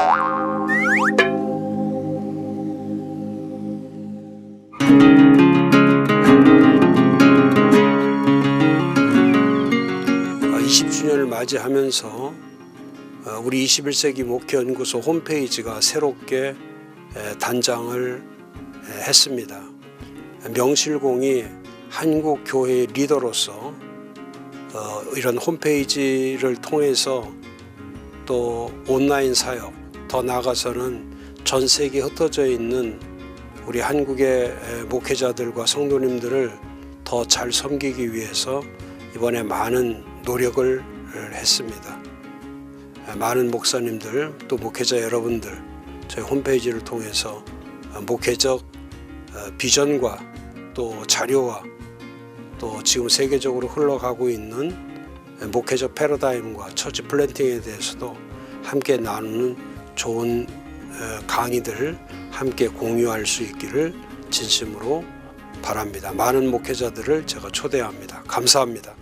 어, 20주년을 맞이하면서 어, 우리 21세기 목회연구소 홈페이지가 새롭게 에, 단장을 에, 했습니다. 명실공히 한국 교회의 리더로서 어, 이런 홈페이지를 통해서 또 온라인 사역 더 나아가서는 전 세계에 흩어져 있는 우리 한국의 에, 목회자들과 성도님들을 더 잘 섬기기 위해서 이번에 많은 노력을 했습니다. 많은 목사님들 또 목회자 여러분들 저희 홈페이지를 통해서 목회적 어, 비전과 또 자료와 또 지금 세계적으로 흘러가고 있는 목회적 패러다임과 처치 플랜팅에 대해서도 함께 나누는 좋은 어, 강의들 함께 공유할 수 있기를 진심으로 바랍니다. 많은 목회자들을 제가 초대합니다. 감사합니다.